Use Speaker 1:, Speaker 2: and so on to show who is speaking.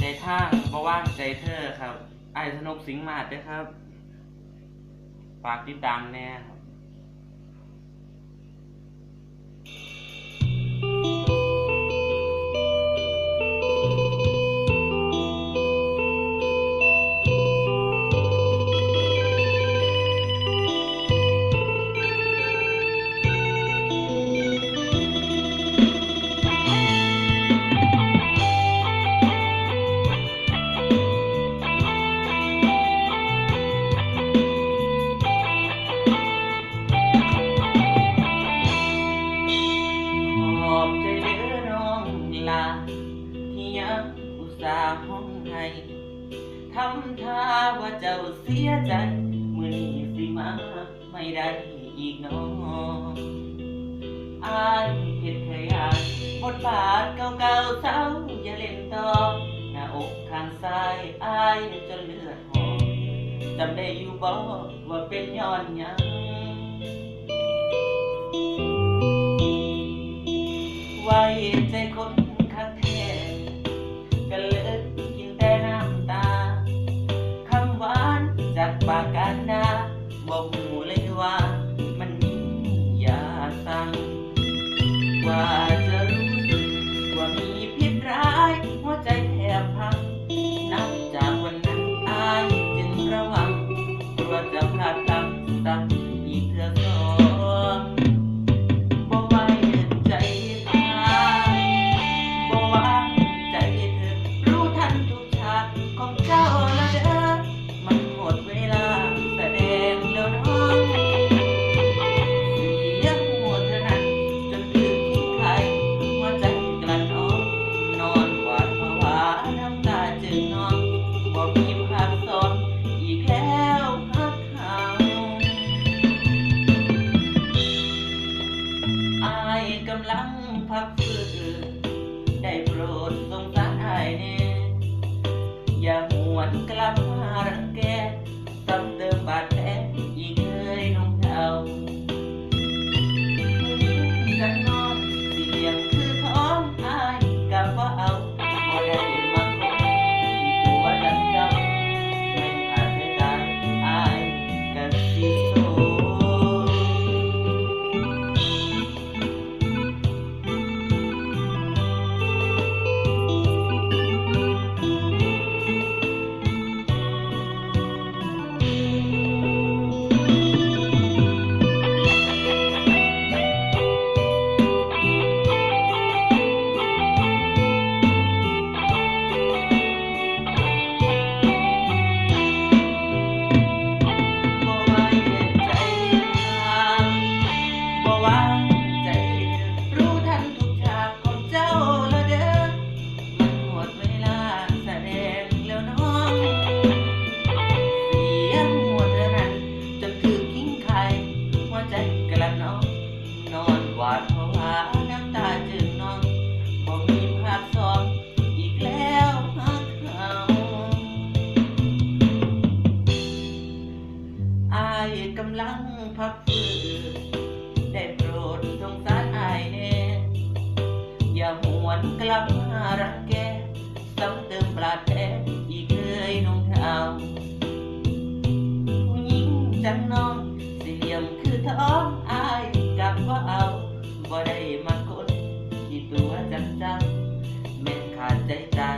Speaker 1: ใจท่างบ่ว่างใจเธอครับไอ้สนุกสิงห์มาดนะครับ ฝากติดตามแน่ครับ ท่าว่าเจ้าเสียใจมือนี้สิมาไม่ได้อีกน้องอายเห็นเคยอ่านบทบาทเก่าๆเศร้าอย่าเล่นต่อหน้าอกข้างซ้ายอายจนเลือดหอบจำได้อยู่บ่ว่าเป็นย้อนยังไว้ใจคน นาบอกหูเลยว่ามันมียาสั่งว่าจะรู้สึกว่ามีพิษร้ายหัวใจแทบพัง นับจากวันนั้นอายจึงระวังกลัวจะพลาดพลั้งสักอีกเทื่อสองบ่ไว้ใจทางบ่วางใจเธอรู้ทันทุกฉากของเจ้ กำลังพักฟื้นได้โปรดสงสาร อนหวาดผวาน้ำตาจึงนองบ่มีภาพซ้อนอีกแล้วฮักเขาอายกำลังพักฟื้นได้โปรดสงสารอายแน่อย่าหวนกลับมารังแกซ้ำเติมบาแผลอีกเลยน้องเท้าผู้หญิงจังน้องสิเหลี่ยมคือท้องอายกับว่าเอา บ่ได้มาคนที่ตัวจังจังแม่นขาดใจตา